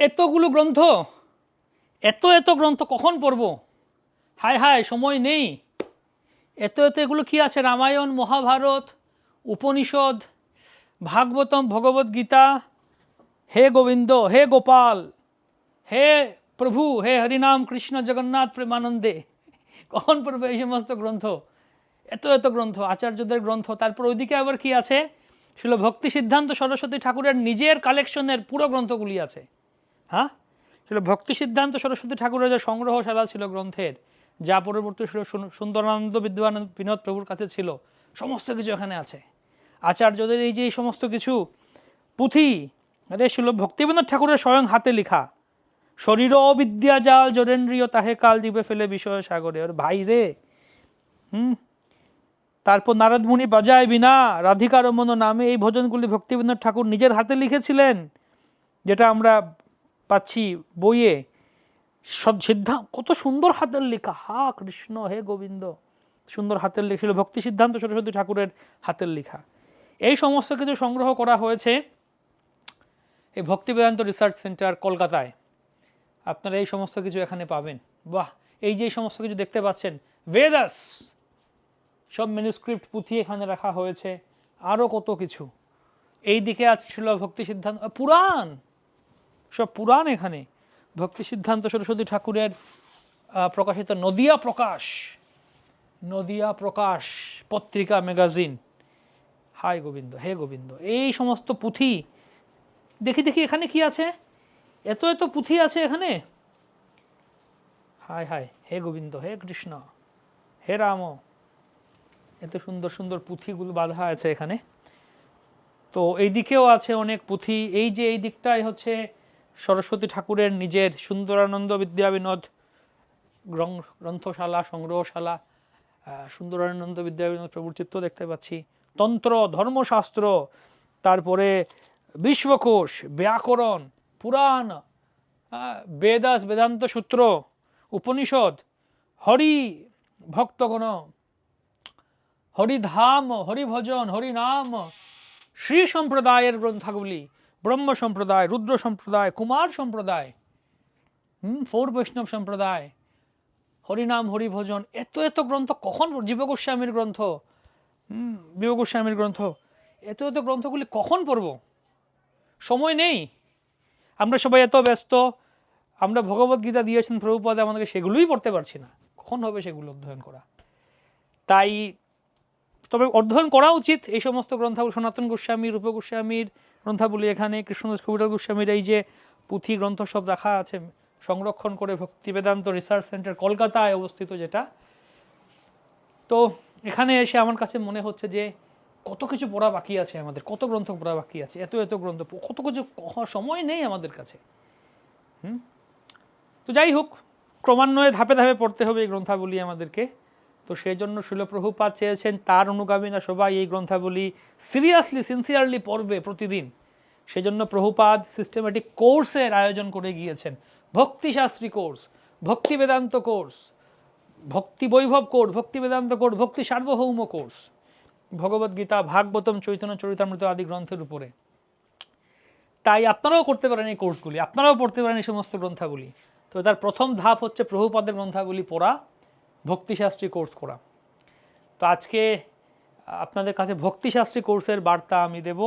এতগুলো গ্রন্থ? এত এত গ্রন্থ কখন পড়ব? হায় হায়, সময় নেই। এত এত এগুলো কি আছে? রামায়ণ, মহাভারত, উপনিষদ, ভাগবতম, ভগবত গীতা, হে গোবিন্দ, হে গোপাল, হে প্রভু, হে হরিনাম, কৃষ্ণ, জগন্নাথ, প্রেমানন্দে। কখন পড়বে এই সমস্ত গ্রন্থ? এত এত গ্রন্থ, আচার্যদের গ্রন্থ। তারপর ওইদিকে আবার কি আছে? ছিল ভক্তি সিদ্ধান্ত সরস্বতী ঠাকুরের নিজের কালেকশনের পুরো গ্রন্থগুলি আছে। হ্যাঁ? ছিল ভক্তি সিদ্ধান্ত সরস্বতী ঠাকুরের যে সংগ্রহশালা ছিল গ্রন্থের, যা পরবর্তী ছিল সুন্দরানন্দ বিদ্যান বিনোদ প্রভুর কাছে ছিল, সমস্ত কিছু এখানে আছে। আচার্যদের এই যে এই সমস্ত কিছু পুঁথি আরে ছিল ভক্তিবিনোদ ঠাকুরের স্বয়ং হাতে লেখা। শরীর অবিদ্যা জাল জরেন্দ্রীয় তাহে কাল দিবে ফেলে বিষয় সাগরে। ওর ভাই রে। হুম? তারপর নারদ মুনি বাজায় বিনা রাধিকা রমন নামে এই ভজনগুলি ভক্তিবিনোদ ঠাকুর নিজের হাতে লিখেছিলেন, যেটা আমরা পাচ্ছি বইয়ে সব সিদ্ধান্ত কত সুন্দর হাতের লেখা। হা, কৃষ্ণ, হে গোবিন্দ। সুন্দর হাতের লেখা। ছিল ভক্তি সিদ্ধান্ত সরস্বতী ঠাকুরের হাতের লেখা। এই সমস্ত কিছু সংগ্রহ করা হয়েছে এই ভক্তি বেদান্ত রিসার্চ সেন্টার কলকাতায়। আপনারা এই সমস্ত কিছু এখানে পাবেন। বাহ! এই যে সমস্ত কিছু দেখতে পাচ্ছেন বেদাস সব ম্যানুস্ক্রিপ্ট পুঁথি এখানে রাখা হয়েছে। আরও কত কিছু। এই দিকে আজ ছিল ভক্তি সিদ্ধান্ত, পুরাণ! সব পুরাণ এখানে। ভক্তি সিদ্ধান্ত সরস্বতী ঠাকুরের প্রকাশিত নদিয়া প্রকাশ নদিয়া প্রকাশ পত্রিকা ম্যাগাজিন। হাই গোবিন্দ, হে গোবিন্দ, এই সমস্ত পুঁথি, দেখি দেখি এখানে কি আছে? এত এত পুঁথি আছে এখানে? হায় হায় হে গোবিন্দ, হে কৃষ্ণ, হে রাম, এত সুন্দর সুন্দর পুঁথিগুলো বাঁধা আছে এখানে। তো এই দিকেও আছে অনেক পুঁথি। এই যে, এই দিকটাই হচ্ছে সরস্বতী ঠাকুরের নিজের সুন্দরানন্দ বিদ্যা বিনোদ গ্রন্থশালা, সংগ্রহশালা সুন্দরানন্দ বিদ্যা বিনোদ প্রভুর চিত্র দেখতে পাচ্ছি। তন্ত্র, ধর্মশাস্ত্র, তারপরে বিশ্বকোষ, ব্যাকরণ, পুরাণ বেদাস বেদান্ত সূত্র, উপনিষদ, হরি ভক্তগণ, হরিধাম, হরিভজন, হরিনাম, শ্রী সম্প্রদায়ের গ্রন্থাগুলি ব্রহ্ম সম্প্রদায়, রুদ্র সম্প্রদায়, কুমার সম্প্রদায়, হুম, ফোর বৈষ্ণব সম্প্রদায়, হরিনাম, হরিভজন, এত এত গ্রন্থ, কখন জীব গোস্বামীর গ্রন্থ? হুম জীব গোস্বামীর গ্রন্থ, এত এত গ্রন্থগুলি কখন পড়ব? সময় নেই। আমরা সবাই এত ব্যস্ত, আমরা ভগবত গীতা দিয়েছেন প্রভুপদে, আমাদেরকে সেগুলোই পড়তে পারছি না। কখন হবে সেগুলো অধ্যয়ন করা? তাই তবে অধ্যয়ন করা উচিত, এই সমস্ত গ্রন্থাবলী, সনাতন গোস্বামী রূপ গোস্বামীর গ্রন্থাবলী এখানে কৃষ্ণদাস কবিরাজ গোস্বামীর এই যে পুঁথি গ্রন্থ সব রাখা আছে, সংরক্ষণ করে ভক্তি বেদান্ত রিসার্চ সেন্টার কলকাতায় অবস্থিত যেটা। তো এখানে এসে আমার কাছে মনে হচ্ছে যে কত কিছু পড়া বাকি আছে আমাদের, কত গ্রন্থ পড়া বাকি আছে, এত এত গ্রন্থ, কত কিছু সময় নেই আমাদের কাছে। হুম? তো যাই হোক, ক্রমান্বয়ে ধাপে ধাপে পড়তে হবে এই গ্রন্থাবলী আমাদেরকে। তো সেই জন্য শিলপ্রভুপাত চেয়েছেন, তার অনুগামীরা সবাই এই গ্রন্থাবলী সিরিয়াসলি সিনসিয়ারলি পড়বে প্রতিদিন। সেজন্য প্রভুপাদ সিস্টেমেটিক কোর্সের আয়োজন করে গিয়েছেন। ভক্তিশাস্ত্রী কোর্স ভক্তি বেদান্ত কোর্স ভক্তি বৈভব কোর্স ভক্তি বেদান্ত কোর্স ভক্তি সার্বভৌম কোর্স ভগবদ্গীতা ভাগবতম, চৈতন্য, চরিতামৃত আদি গ্রন্থের উপরে। তাই আপনারাও করতে পারেন এই কোর্সগুলি আপনারাও পড়তে পারেন এই সমস্ত গ্রন্থাগুলি তো তার প্রথম ধাপ হচ্ছে প্রভুপাদের গ্রন্থাগুলি পড়া। ভক্তিশাস্ত্রী কোর্স করা। তো আজকে আপনাদের কাছে ভক্তিশাস্ত্রী কোর্সের বার্তা আমি দেব।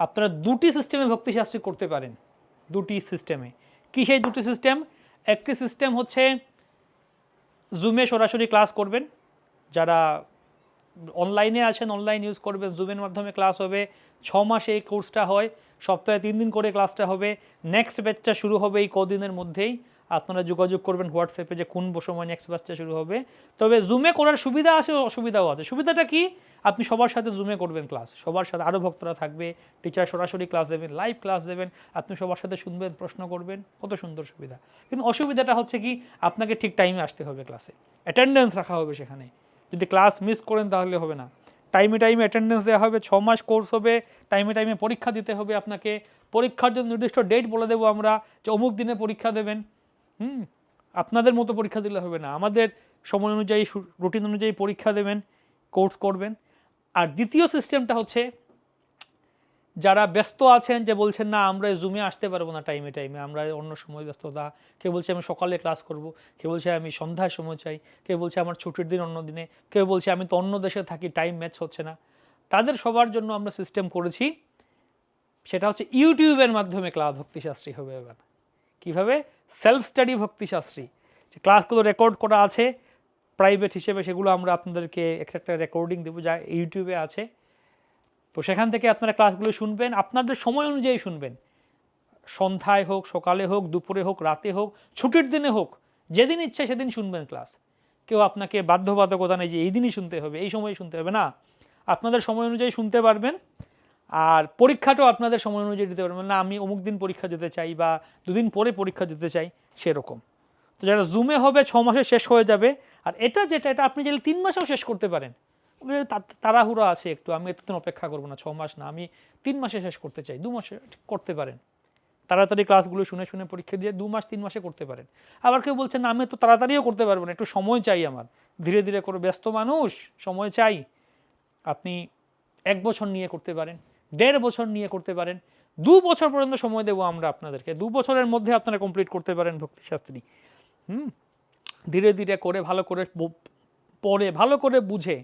আপনারা দুটি সিস্টেমে ভক্তিশাস্ত্রী করতে পারেন। দুটি সিস্টেমে কি সেই দুটি সিস্টেম একটি সিস্টেম হচ্ছে জুমে সরাসরি ক্লাস করবেন। যারা অনলাইনে আছেন অনলাইন ইউজ করবেন জুমের মাধ্যমে ক্লাস হবে। ছ মাসে এই কোর্সটা হয়, সপ্তাহে তিন দিন করে ক্লাসটা হবে। নেক্সট ব্যাচটা শুরু হবে এই কদিনের মধ্যেই। আপনারা যোগাযোগ করবেন হোয়াটসঅ্যাপে যে কোন সময় নেক্সট ব্যাচটা শুরু হবে। তবে জুমে করার সুবিধা আছে, অসুবিধাও আছে। সুবিধাটা কি? আপনি সবার সাথে জুমে করবেন ক্লাস সবার সাথে আরও ভক্তরা থাকবে টিচার সরাসরি ক্লাস দেবেন লাইভ ক্লাস দেবেন, আপনি সবার সাথে শুনবেন, প্রশ্ন করবেন, কত সুন্দর সুবিধা। কিন্তু অসুবিধাটা হচ্ছে কি, আপনাকে ঠিক টাইমে আসতে হবে ক্লাসে অ্যাটেন্ডেন্স রাখা হবে সেখানে। যদি ক্লাস মিস করেন তাহলে হবে না। টাইমে টাইমে অ্যাটেন্ডেন্স দেওয়া হবে, ছ মাস কোর্স হবে টাইমে টাইমে পরীক্ষা দিতে হবে আপনাকে। পরীক্ষার জন্য নির্দিষ্ট ডেট বলে দেবো আমরা, যে অমুক দিনে পরীক্ষা দেবেন। হুম, আপনাদের মতো পরীক্ষা দিলে হবে না। আমাদের সময় অনুযায়ী রুটিন অনুযায়ী পরীক্ষা দেবেন কোর্স করবেন। আর দ্বিতীয় সিস্টেমটা হচ্ছে, যারা ব্যস্ত আছেন যে বলছেন, না, আমরা জুমে আসতে পারব না টাইমে টাইমে আমরা অন্য সময় ব্যস্ততা। কেউ বলছে, আমি সকালে ক্লাস করব। কেউ বলছে, আমি সন্ধ্যায় সময় চাই। কেউ বলছে, আমার ছুটির দিন অন্য দিনে। কেউ বলছে, আমি তো অন্য দেশে থাকি টাইম ম্যাচ হচ্ছে না। তাদের সবার জন্য আমরা সিস্টেম করেছি। সেটা হচ্ছে ইউটিউবের মাধ্যমে ক্লাস ভক্তিশাস্ত্রী হবে এবার। কীভাবে? সেলফ স্টাডি ভক্তিশাস্ত্রী যে ক্লাসগুলো রেকর্ড করা আছে প্রাইভেট হিসেবে সেগুলো আমরা আপনাদেরকে একটা একটা রেকর্ডিং দেবো, যা ইউটিউবে আছে। তো সেখান থেকে আপনারা ক্লাসগুলো শুনবেন, আপনাদের সময় অনুযায়ী শুনবেন। সন্ধ্যায় হোক, সকালে হোক, দুপুরে হোক, রাতে হোক, ছুটির দিনে হোক, যেদিন ইচ্ছে সেদিন শুনবেন ক্লাস কেউ আপনাকে বাধ্যবাধকতা নেই যে এই দিনই শুনতে হবে, এই সময় শুনতে হবে, না। আপনাদের সময় অনুযায়ী শুনতে পারবেন। আর পরীক্ষাটাও আপনাদের সময় অনুযায়ী দিতে পারবেন। না, আমি অমুক দিন পরীক্ষা দিতে চাই বা দুদিন পরে পরীক্ষা দিতে চাই, সেরকম। তো যারা জুমে হবে, ছ মাসে শেষ হয়ে যাবে। আর এটা যেটা, এটা আপনি চাইলে তিন মাসেও শেষ করতে পারেন। তাড়াহুড়ো আছে একটু, আমি এতদিন অপেক্ষা করব না, ছ মাস না, আমি তিন মাসে শেষ করতে চাই, দু মাসে করতে পারেন। তাড়াতাড়ি ক্লাসগুলো শুনে শুনে পরীক্ষা দিয়ে দু মাস, তিন মাসে করতে পারেন। আবার কেউ বলছেন আমি তো তাড়াতাড়িও করতে পারব না, একটু সময় চাই আমার। ধীরে ধীরে করে ব্যস্ত মানুষ, সময় চাই। আপনি এক বছর নিয়ে করতে পারেন। দেড় বছর নিয়ে করতে পারেন। দু বছর পর্যন্ত সময় দেবো আমরা আপনাদেরকে। দু বছরের মধ্যে আপনারা কমপ্লিট করতে পারেন ভক্তিশাস্ত্রী হুম? ধীরে ধীরে করে, ভালো করে পড়ে, ভালো করে বুঝে,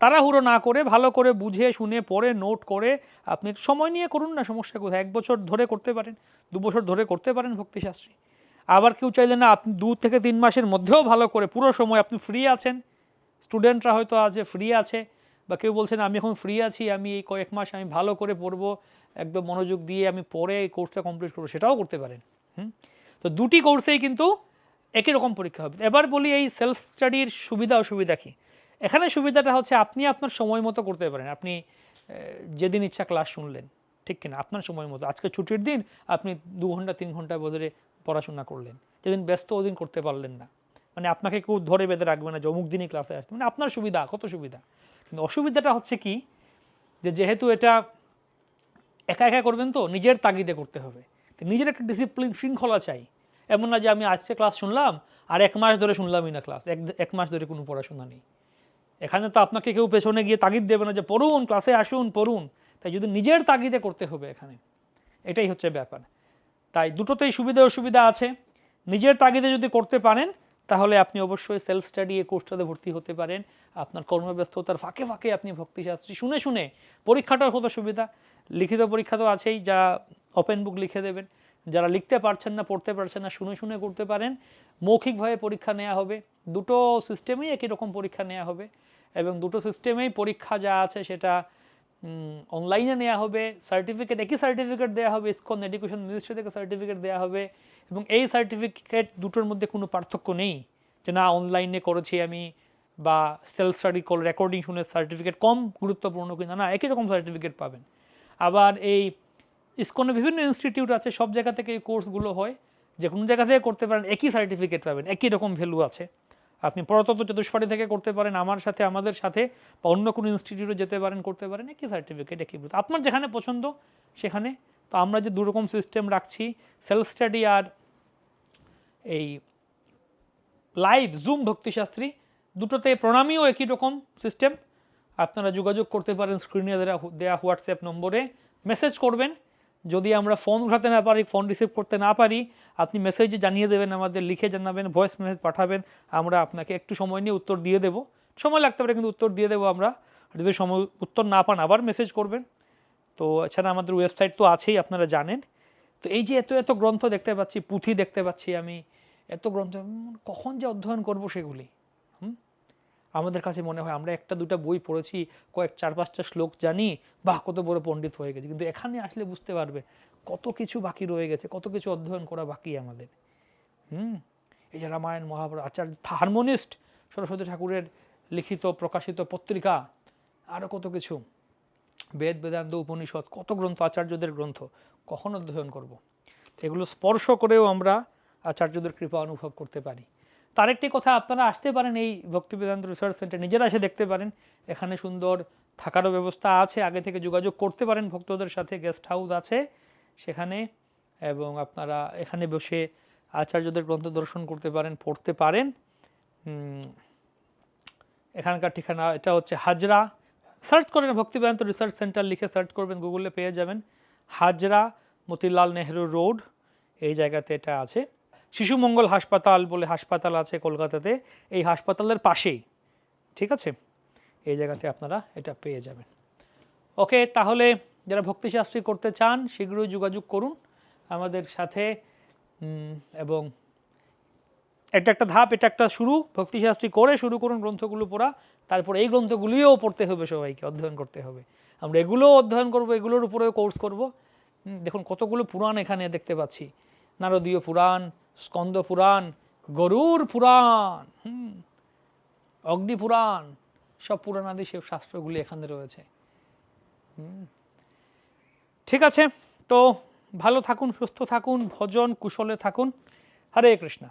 তাড়াহুড়ো না করে, ভালো করে বুঝে, শুনে, পড়ে নোট করে আপনি সময় নিয়ে করুন না, সমস্যা কোথায়? এক বছর ধরে করতে পারেন, দু বছর ধরে করতে পারেন ভক্তিশাস্ত্রী আবার কেউ চাইলে না, আপনি দু থেকে তিন মাসের মধ্যেও ভালো করে, পুরো সময় আপনি ফ্রি আছেন। স্টুডেন্টরা হয়তো আছে ফ্রি আছে। বা কেউ বলছেন, আমি এখন ফ্রি আছি, আমি এই কয়েক মাস আমি ভালো করে পড়ব, একদম মনোযোগ দিয়ে আমি পরে এই কোর্সটা কমপ্লিট করব। সেটাও করতে পারেন। হুম? তো দুটি কোর্সেই কিন্তু একই রকম পরীক্ষা হবে। এবার বলি এই সেলফ স্টাডির সুবিধা, অসুবিধা কী? এখানে সুবিধাটা হচ্ছে আপনি আপনার সময় মতো করতে পারেন। আপনি যেদিন ইচ্ছা ক্লাস শুনলেন, ঠিক কিনা? আপনার সময় মতো। আজকে ছুটির দিন আপনি দু ঘণ্টা, তিন ঘণ্টা বদলে পড়াশোনা করলেন। যেদিন ব্যস্ত ওদিন করতে পারলেন না। মানে আপনাকে কেউ ধরে বেঁধে রাখবে না যে অমুক দিনই ক্লাসে আসতে। মানে আপনার সুবিধা, কত সুবিধা? কিন্তু অসুবিধাটা হচ্ছে কি যে যেহেতু এটা একা একা করবেন তো নিজের তাগিদে করতে হবে। তো নিজের একটা ডিসিপ্লিন শৃঙ্খলা চাই। এমন না যে আমি আজকে ক্লাস শুনলাম আর এক মাস ধরে শুনলামই না ক্লাস এক এক মাস ধরে কোনো পড়াশোনা নেই। এখানে তো আপনাকে কেউ পেছনে গিয়ে তাগিদ দেবে না যে পড়ুন ক্লাসে আসুন, পড়ুন। তাই যদি নিজের তাগিদে করতে হবে এখানে, এটাই হচ্ছে ব্যাপার। তাই দুটোতেই সুবিধা অসুবিধা আছে। নিজের তাগিদে যদি করতে পারেন, তাহলে আপনি অবশ্যই সেলফ স্টাডি এই কোর্সটাতে ভর্তি হতে পারেন। আপনার কর্মব্যস্ততার ফাঁকে ফাঁকে আপনি ভক্তিশাস্ত্রী শুনে শুনে পরীক্ষাটাও হতো সুবিধা। লিখিত পরীক্ষা তো আছেই, যা ওপেন বুক লিখে দেবেন। যারা লিখতে পারছেন না, পড়তে পারছেন না, শুনে শুনে করতে পারেন। মৌখিকভাবে পরীক্ষা নেওয়া হবে। দুটো সিস্টেমেই একই রকম পরীক্ষা নেওয়া হবে এবং দুটো সিস্টেমেই পরীক্ষা যা আছে সেটা অনলাইনে নেওয়া হবে। সার্টিফিকেট একই সার্টিফিকেট দেওয়া হবে। ইসকন এডুকেশন মিনিস্ট্রি থেকে সার্টিফিকেট দেওয়া হবে এবং এই সার্টিফিকেট দুটোর মধ্যে কোনো পার্থক্য নেই যে না অনলাইনে করেছি আমি বা সেলফ স্টাডি কল রেকর্ডিং শুনে সার্টিফিকেট কম গুরুত্বপূর্ণ কিনা না, একই রকম সার্টিফিকেট পাবেন। আবার এই ইসকনে বিভিন্ন ইনস্টিটিউট আছে, সব জায়গা থেকে এই কোর্সগুলো হয় যে কোনো জায়গা থেকে করতে পারেন, একই সার্টিফিকেট পাবেন, একই রকম ভ্যালু আছে। আপনি পরতত্ত্ব চতুষ্পাঠী থেকে করতে পারেন, আমার সাথে, আমাদের সাথে, বা অন্য কোনো ইনস্টিটিউটে যেতে পারেন, করতে পারেন, একই সার্টিফিকেট একই আপনার যেখানে পছন্দ, সেখানে। তো আমরা যে দুরকম সিস্টেম রাখছি সেলফ স্টাডি আর এই লাইভ জুম ভক্তিশাস্ত্রী দুটোতে প্রণামীও একই রকম সিস্টেম আপনারা যোগাযোগ করতে পারেন স্ক্রিনে দেওয়া হোয়াটসঅ্যাপ নম্বরে। মেসেজ করবেন। যদি আমরা ফোন উঠাতে না পারি ফোন রিসিভ করতে না পারি, আপনি মেসেজে জানিয়ে দেবেন, আমাদের লিখে জানাবেন ভয়েস মেসেজ পাঠাবেন। আমরা আপনাকে একটু সময় নিয়ে উত্তর দিয়ে দেবো। সময় লাগতে পারে, কিন্তু উত্তর দিয়ে দেবো আমরা। যদি সময়, উত্তর না পান, আবার মেসেজ করবেন। তো এছাড়া আমাদের ওয়েবসাইট তো আছেই, আপনারা জানেন। তো এই যে এত এত গ্রন্থ দেখতে পাচ্ছি, পুঁথি দেখতে পাচ্ছি আমি। এত গ্রন্থ কখন যে অধ্যয়ন করব সেগুলি? আমাদের কাছে মনে হয় আমরা একটা দুটা বই পড়েছি, কয়েক চার পাঁচটা শ্লোক জানি, বাহ, কত বড় পণ্ডিত হয়ে গেছে। কিন্তু এখানে আসলে বুঝতে পারবে কত কিছু বাকি রয়ে গেছে, কত কিছু অধ্যয়ন করা বাকি আমাদের। হুম? এই যে রামায়ণ, মহাভারত, আচার্য, হারমোনিস্ট, সরস্বতী ঠাকুরের লিখিত, প্রকাশিত পত্রিকা আরও কত কিছু। বেদ, বেদান্ত, উপনিষদ, কত গ্রন্থ, আচার্যদের গ্রন্থ, কখন অধ্যয়ন করব। এগুলো স্পর্শ করেও আমরা আচার্যদের কৃপা অনুভব করতে পারি। তার একটি কথা আপনারা আসতে পারেন এই ভক্তি বেদান্ত রিসার্চ সেন্টার নিজেরা এসে দেখতে পারেন। এখানে সুন্দর থাকারও ব্যবস্থা আছে, আগে থেকে যোগাযোগ করতে পারেন, ভক্তদের সাথে গেস্ট হাউস আছে সেখানে এবং আপনারা এখানে বসে আচার্যদের গ্রন্থ দর্শন করতে পারেন, পড়তে পারেন। এখানকার ঠিকানা, এটা হচ্ছে হাজরা। সার্চ করেন ভক্তিবেদান্ত রিসার্চ সেন্টার লিখে সার্চ করবেন গুগলে পেয়ে যাবেন। হাজরা মতিলাল নেহরু রোড এই জায়গাতে এটা আছে। শিশু মঙ্গল হাসপাতাল বলে হাসপাতাল আছে কলকাতাতে, এই হাসপাতালের পাশেই। ঠিক আছে? এই জায়গাতে আপনারা এটা পেয়ে যাবেন। ওকে, তাহলে যারা ভক্তিশাস্ত্রী করতে চান, শীঘ্রই যোগাযোগ করুন আমাদের সাথে। এবং এটা একটা ধাপ, এটা একটা শুরু, ভক্তিশাস্ত্রী করে শুরু করুন গ্রন্থগুলো পড়া, তারপর এই গ্রন্থগুলিও পড়তে হবে সবাইকে, অধ্যয়ন করতে হবে। আমরা এগুলোও অধ্যয়ন করব, এগুলোর উপরেও কোর্স করব। দেখুন কতগুলো পুরাণ এখানে দেখতে পাচ্ছি। নারদীয় পুরাণ স্কন্দ পুরাণ, গরুর পুরাণ, হুম, অগ্নি পুরাণ, সব পুরাণাদি সে শাস্ত্রগুলি এখানে রয়েছে। ঠিক আছে, তো ভালো থাকুন, সুস্থ থাকুন, ভজন, কুশলে থাকুন হরে কৃষ্ণ